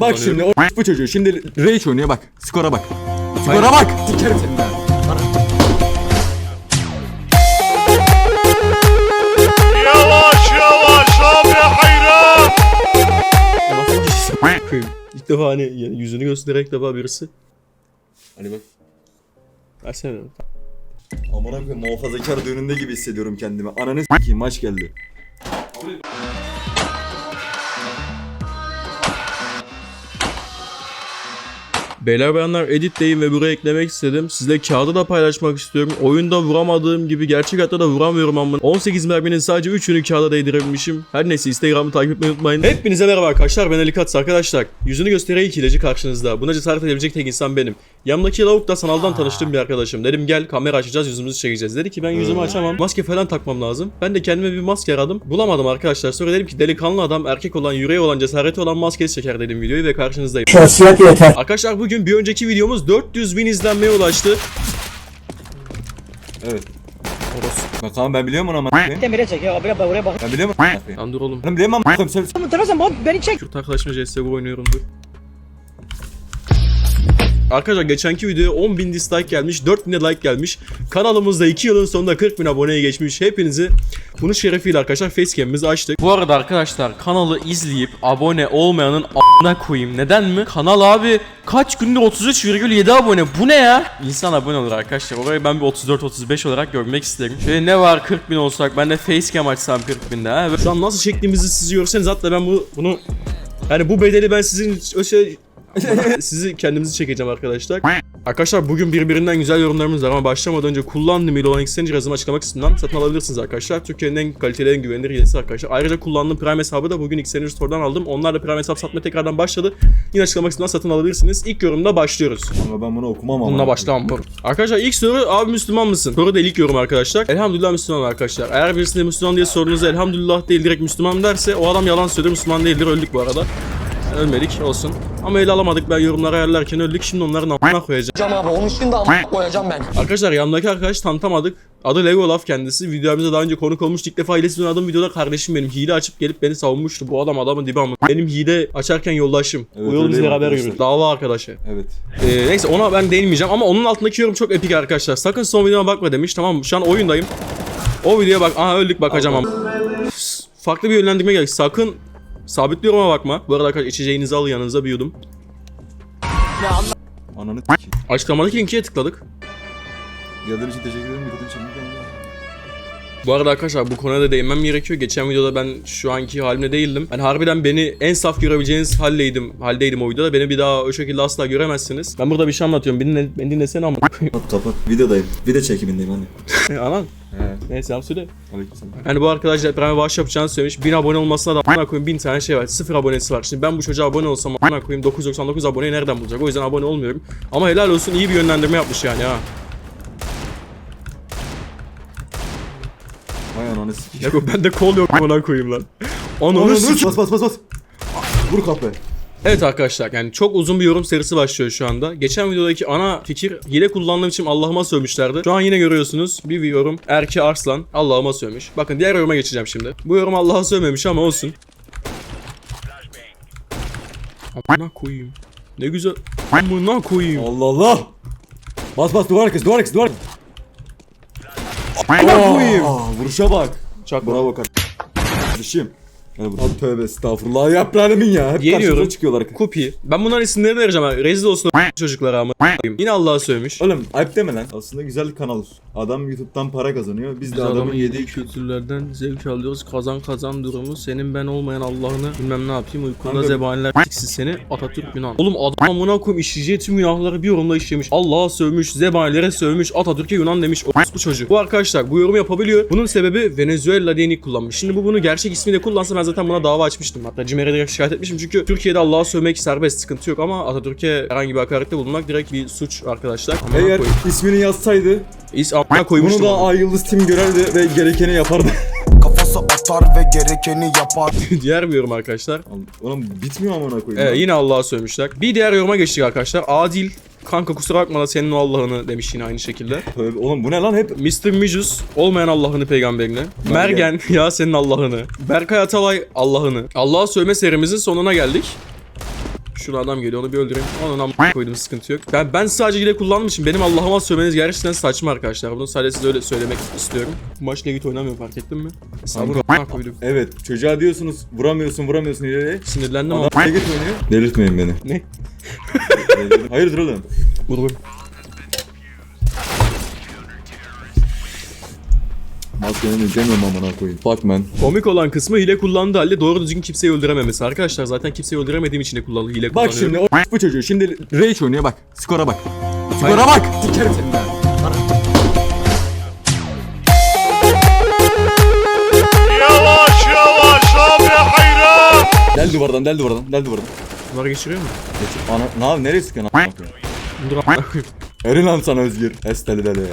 Bak şimdi o bu çocuğu şimdi Rage oynuyor bak. Skora bak. Skora bak. Sikerim seni ben. Yavaş yavaş abi hayran. İlk defa hani yani yüzünü göstererek defa birisi. Hani bak. Versene. Amına koyayım muhafazakar düğününde gibi hissediyorum kendimi. Ananı s**eyim maç geldi. Beyler bayanlar editteyim ve buraya eklemek istedim. Sizle kağıdı da paylaşmak istiyorum. Oyunda vuramadığım gibi gerçek hayatta da vuramıyorum ama 18 merminin sadece 3'ünü kağıda değdirebilmişim. Her neyse Instagram'ı takip etmeyi unutmayın. Hepinize merhaba arkadaşlar ben Ali Katz arkadaşlar. Yüzünü göstereyim hileci karşınızda. Buna cesaret edebilecek tek insan benim. Yanımdaki lavuk da sanaldan tanıştığım bir arkadaşım. Dedim gel kamera açacağız yüzümüzü çekeceğiz. Dedi ki ben yüzümü açamam. Maske falan takmam lazım. Ben de kendime bir maske aradım. Bulamadım arkadaşlar. Sonra dedim ki delikanlı adam erkek olan yüreği olan cesareti olan maskesi çeker dedim videoyu ve karşınızdayım. Şahsiyet yeter. Arkadaşlar bugün bir önceki videomuz 400 bin izlenmeye ulaştı. Evet. Bakalım ben biliyorum onu ama. Demire çek ya buraya bak buraya bak. Ben biliyorum. Lan dur oğlum. Ben biliyorum ama. Söyle. Hatırlarsan bak beni çek. Kürt arkadaşımla CSGO oynuyorum dur. Arkadaşlar geçenki videoya 10.000 dislike gelmiş, 4.000 de like gelmiş. Kanalımızda 2 yılın sonunda 40.000 aboneye geçmiş. Hepinizi bunun şerefiyle arkadaşlar facecam'imizi açtık. Bu arada arkadaşlar kanalı izleyip abone olmayanın a**ına koyayım. Neden mi? Kanal abi kaç gündür 33,7 abone. Bu ne ya? İnsan abone olur arkadaşlar. Orayı ben bir 34-35 olarak görmek isterim. Şöyle ne var 40.000 olsak ben de facecam açsam 40.000'de ha. Şu an nasıl çektiğimizi siz görseniz hatta ben bu, bunu yani bu bedeli ben sizin şey sizi kendimizi çekeceğim arkadaşlar. Arkadaşlar bugün birbirinden güzel yorumlarımız var ama başlamadan önce kullandığım olan Exchange yazımı açıklamak kısmından satın alabilirsiniz arkadaşlar. Türkiye'nin en kaliteli en güvenilir hilesi arkadaşlar. Ayrıca kullandığım Prime hesabı da bugün Exchange Store'dan aldım. Onlar da Prime hesap satmaya tekrardan başladı. Yine açıklamak kısmından satın alabilirsiniz. İlk yorumda başlıyoruz. Ama ben bunu okumam ama. Bununla başlamam. Arkadaşlar ilk soru abi Müslüman mısın? Soru da ilk yorum arkadaşlar. Elhamdülillah Müslüman arkadaşlar. Eğer birisine Müslüman diye sorunuza elhamdülillah değil direkt Müslüman derse o adam yalan söylüyor Müslüman değildir öldük bu arada. Ölmedik olsun. Ama ele alamadık ben yorumları ayarlarken öldük şimdi onların amına koyacağım. Abi onun için de ama koyacağım ben. Arkadaşlar yanındaki arkadaş tanıtamadık. Adı Legolaf kendisi. Videomuzda daha önce konuk olmuştu. İlk defa hilesiz oynadığım videoda kardeşim benim hile açıp gelip beni savunmuştu. Bu adam adamın dibi ama. Benim hile açarken yoldaşım. Evet, biz öyleyim beraber yürüdük. Dava arkadaşı. Evet. Ee, neyse ona ben değinmeyeceğim ama onun altındaki yorum çok epik arkadaşlar. Sakın son videoma bakma demiş. Tamam mı? Şu an oyundayım. O videoya bak. Aha öldük bakacağım ama. Farklı bir yönlendirme geldi. Sakın sabit yoruma bakma. Bu arada arkadaşlar içeceğinizi alın yanınıza bir yudum. Ananı s**eyim. Açıklamadaki linkiye tıkladık. Geldiğin için teşekkür ederim. Videodan çekmek Bu arada arkadaşlar bu konuya da değinmem gerekiyor. Geçen videoda ben şu anki halimle değildim. Ben harbiden beni en saf görebileceğiniz haldeydim. Haldeydim o videoda. Beni bir daha o şekilde asla göremezsiniz. Ben burada bir şey anlatıyorum. Beni, dinle, beni dinlesene ama. Kapat kapat. Videodayım. Video çekimindeyim hani. Anan. He. Neyse abi söyle. Aleykümselam. Yani bu arkadaş depreme bağış yapacağını söylemiş. 1000 abone olmasına da a**ına koyayım 1000 tane şey var. 0 abonesi var. Şimdi ben bu çocuğa abone olsam a**ına koyayım 999 aboneyi nereden bulacak? O yüzden abone olmuyorum. Ama helal olsun iyi bir yönlendirme yapmış yani ha. Vay ananı s**eyim. Ya ben de kol yok bana koyayım lan. Ananı Ananı. Bas bas bas bas. Vur kapı. Evet arkadaşlar yani çok uzun bir yorum serisi başlıyor şu anda. Geçen videodaki ana fikir hile kullandığım için Allah'ıma sövmüşlerdi. Şu an yine görüyorsunuz bir yorum Erki Arslan Allah'ıma sövmüş. Bakın diğer yoruma geçeceğim şimdi. Bu yorum Allah'a sövmemiş ama olsun. Amına koyayım. Ne güzel. Amına koyayım. Allah Allah. Bas bas duvar arkası duvar arkası duvar. Amına koyayım. Vuruşa bak. Çakma. Bravo kardeşim. Gel buraya. Abi tövbe estağfurullah yaprağımın ya. Hep Yeniyorum. karşımıza çıkıyorlar. Kupi. Ben bunların isimlerini vereceğim. ha. Rezil olsun o çocuklara ama. Yine Allah'a sövmüş. Oğlum ayıp deme lan. Aslında güzel kanal. Adam YouTube'dan para kazanıyor. Biz de adamın yediği kültürlerden zevk alıyoruz. Kazan kazan durumu. Senin ben olmayan Allah'ını bilmem ne yapayım. Uykunda Kanka- zebaniler tiksin seni. Atatürk Yunan. Oğlum adam amına koyayım işleyeceği tüm günahları bir yorumda işlemiş. Allah'a sövmüş, zebanilere sövmüş, Atatürk'e Yunan demiş. O bu çocuk. Bu arkadaşlar bu yorum yapabiliyor. Bunun sebebi Venezuela diye nick kullanmış. Şimdi bu bunu gerçek ismiyle kullansa ben zaten buna dava açmıştım. Hatta Cimer'e direkt şikayet etmişim. Çünkü Türkiye'de Allah'a sövmek serbest sıkıntı yok ama Atatürk'e herhangi bir hakarette bulunmak direkt bir suç arkadaşlar. Amına Eğer koyayım. ismini yazsaydı İs amına koymuştum. bunu da. Ay Yıldız Tim görerdi ve gerekeni yapardı. Kafası atar ve gerekeni yapar. Diğer bir yorum arkadaşlar. Oğlum bitmiyor amına koyayım. Ee, yine Allah'a sövmüşler. Bir diğer yoruma geçtik arkadaşlar. Adil. Kanka kusura bakma da senin o Allah'ını demiş yine aynı şekilde. Tövbe, oğlum bu ne lan hep? Mr. Mijus olmayan Allah'ını peygamberine. Mergen ya senin Allah'ını. Berkay Atalay Allah'ını. Allah'a sövme serimizin sonuna geldik. Şurada adam geliyor onu bir öldüreyim. Onun amına koydum sıkıntı yok. Ben ben sadece hile kullandığım için benim Allah'ıma sövmeniz gerçekten saçma arkadaşlar. Bunu sadece size öyle söylemek istiyorum. Bu maç Legit oynamıyor fark ettin mi? Sabır koydum. Evet çocuğa diyorsunuz vuramıyorsun vuramıyorsun ileri. Sinirlendim ama. Adam git oynuyor. Delirtmeyin beni. Ne? Hayırdır oğlum? Vurdum. Maskenin demiyorum amına koyayım. Fuck man. Komik olan kısmı hile kullandığı halde doğru düzgün kimseyi öldürememesi. Arkadaşlar zaten kimseyi öldüremediğim için de kullandı hile Bak kullanıyorum. şimdi o bu çocuğu şimdi Rage oynuyor bak. Skora bak. Skora bak. Sikerim seni ben. Yavaş yavaş abi hayran. Del duvardan del duvardan del duvardan. Bunları geçiriyor mu? Geç. Ana ne yap nereye sıkıyorsun? Dur koyayım. Eri lan sana Özgür. Esteli deli ya.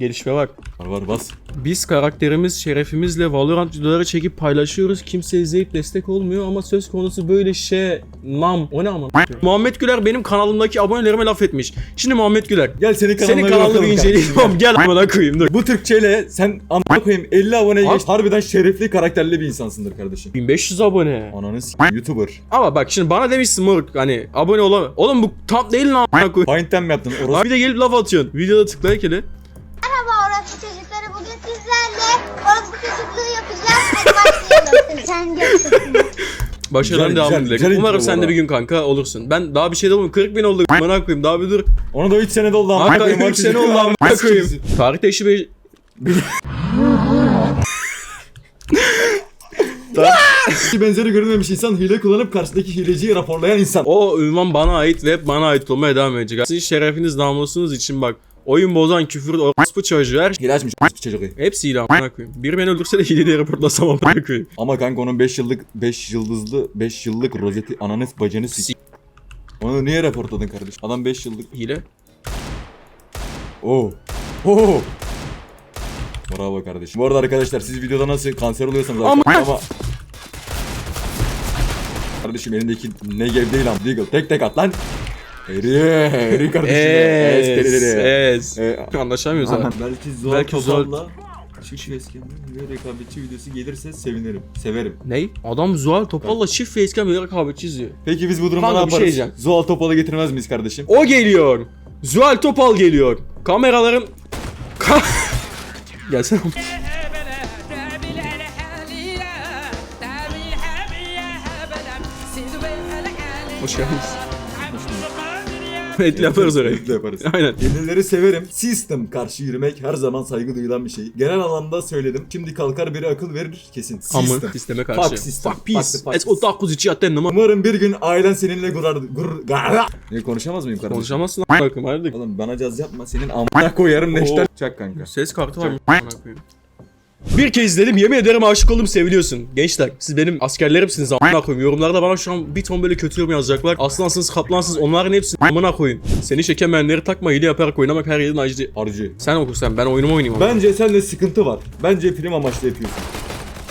Gelişme bak. Var var bas. Biz karakterimiz şerefimizle Valorant videoları çekip paylaşıyoruz. Kimse izleyip destek olmuyor ama söz konusu böyle şey nam. O ne ama? Muhammed Güler benim kanalımdaki abonelerime laf etmiş. Şimdi Muhammed Güler. Gel senin kanalına Senin kanalını bir kardeşim. inceleyelim. Gel amına koyayım dur. Bu Türkçeyle sen amına koyayım 50 aboneye geç. Harbiden şerefli karakterli bir insansındır kardeşim. 1500 abone. Ananı s*** YouTuber. Ama bak şimdi bana demişsin moruk hani abone olamam. Oğlum bu tam değil lan amına koyayım. Bind'den mi yaptın? Orası Abi bir de gelip laf atıyorsun. Videoda tıkla ekle. Başlayalım. Sen. Başarıların Güzel, devamını güzel, dilerim. güzel Umarım intro sen bu de bir gün kanka olursun. Ben daha bir şey demem. 40 bin oldu. Amına koyayım daha bir dur. Ona da 3 sene doldu amına Hakikaten koyayım. 3 sene oldu amına koyayım. Tarihte eşi be... Hiç benzeri görülmemiş insan hile kullanıp karşıdaki hileciyi raporlayan insan. O ünvan bana ait ve bana ait olmaya devam edecek. Sizin şerefiniz namusunuz için bak. Oyun bozan küfür, orospu çocuğu her şey. Hile açmış bu çocuğu. Hepsi hile amına koyayım. Biri beni öldürse de hile diye raporlasam amına koyayım. Ama kanka onun 5 yıllık 5 yıldızlı 5 yıllık rozeti ananı bacını Si- sik. Onu niye raporladın kardeş? Adam 5 yıllık. Hile. Oo. Oo. Bravo kardeşim. Bu arada arkadaşlar siz videoda nasıl kanser oluyorsanız Ama- ama Kardeşim elindeki ne gev değil lan. Deagle tek tek at lan. Eri, eri kardeşim. Es, Es, es. E, Anlaşamıyoruz abi. Belki zor Belki zor- topalla Çift facecam ve rekabetçi videosu gelirse sevinirim. Severim. Ney? Adam Zuhal Topal'la çift facecam ile rekabetçi izliyor. Peki biz bu durumda Kanka ne bir şey yaparız? diyeceğim. Zuhal Topal'ı getirmez miyiz kardeşim? O geliyor. Zuhal Topal geliyor. Kameraların... Ka Gelsene. Hoş geldiniz. Etli yaparız orayı. Birlikte yaparız. Aynen. Yenileri severim. System karşı yürümek her zaman saygı duyulan bir şey. Genel anlamda söyledim. Şimdi kalkar biri akıl verir kesin. Ama System. sisteme karşı. Fuck system. Fuck peace. Fuck the fuck Es o takus içi yatten ama. Umarım bir gün ailen seninle gurur... gurur ne konuşamaz mıyım kardeşim? Konuşamazsın lan. Bakın hadi. Oğlum bana caz yapma senin amına koyarım neşter. Çak kanka. Ses kartı var mı? Bir kez izledim yemin ederim aşık oldum seviliyorsun. Gençler siz benim askerlerimsiniz amına koyayım. Yorumlarda bana şu an bir ton böyle kötü yorum yazacaklar. Aslansınız kaplansınız onların hepsini amına koyun. Seni çekemeyenleri takma hile yaparak oynamak her yerin acı. Harcı. Sen oku sen ben oyunumu oynayayım. Bence sende sıkıntı var. Bence prim amaçlı yapıyorsun.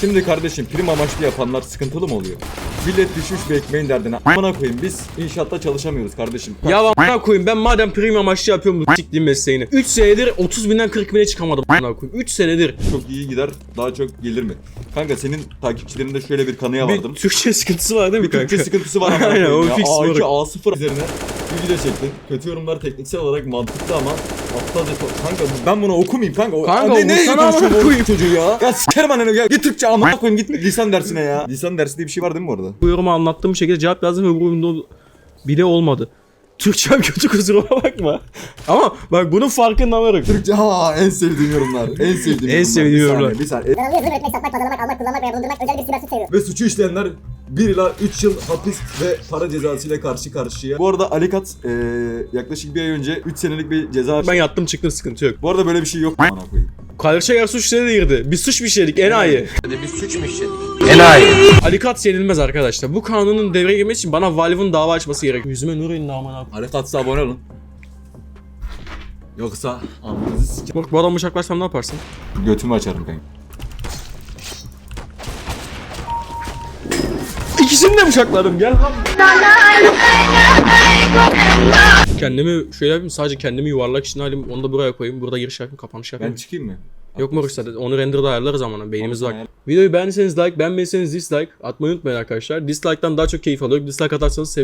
Şimdi kardeşim prim amaçlı yapanlar sıkıntılı mı oluyor? Millet düşmüş bir ekmeğin derdine. Amına koyayım biz inşaatta çalışamıyoruz kardeşim. Ya amına koyayım ben madem premium amaçlı yapıyorum bu siktiğim mesleğini. 3 senedir 30 binden 40 bine çıkamadım amına koyayım. 3 senedir. Çok iyi gider daha çok gelir mi? Kanka senin takipçilerinde şöyle bir kanıya vardım. Bir Türkçe sıkıntısı var değil mi Bir Türkçe kanka? sıkıntısı var. Aynen, o fix A2 moruk. A0 üzerine bir video çektin. Kötü yorumlar tekniksel olarak mantıklı ama aptalca kanka ben bunu okumayayım kanka. Kanka, ne, ne koyayım. çocuğu ya? Ya sikerim ananı ya. Git Türkçe amına koyayım git lisan dersine ya. Lisan dersi diye bir şey var değil mi bu arada? Bu yorumu anlattığım şekilde cevap yazdım ve bu oyunda bile olmadı. Türkçem kötü kusuruma bakma. Ama bak bunun farkında varım. Türkçe ha en sevdiğim yorumlar. En sevdiğim yorumlar. sevdiğim Bir yorumlar. saniye, Bir saniye. Yazıp üretmek, satmak, pazarlamak, almak, kullanmak veya bulundurmak özel bir sibersuç sayılır. Ve suçu işleyenler 1 ila 3 yıl hapis ve para cezası ile karşı karşıya. Bu arada Alikat eee, yaklaşık bir ay önce 3 senelik bir ceza Ben yattım çıktım sıkıntı yok. Bu arada böyle bir şey yok. Amına koyayım. Karşı yer suç işleri de girdi. Bir suç mu işledik enayi. Bir suç mu işledik? Enayi. Alikat yenilmez arkadaşlar. Bu kanunun devreye girmesi için bana Valve'ın dava açması gerekiyor. Yüzüme nur indi aman abi. Alikats'a abone olun. Yoksa amınızı sike... Bak bu adamı bıçaklarsam ne yaparsın? Götümü açarım kanka. İkisini de bıçakladım gel lan. Kendimi şöyle yapayım sadece kendimi yuvarlak için halim onu da buraya koyayım. Burada giriş yapayım kapanış yapayım. Ben çıkayım mı? Yok mu Rüstet? Onu renderda ayarlarız ama beynimiz var. Videoyu beğendiyseniz like, beğenmediyseniz dislike atmayı unutmayın arkadaşlar. Dislike'tan daha çok keyif alıyorum. Dislike atarsanız sevinirim.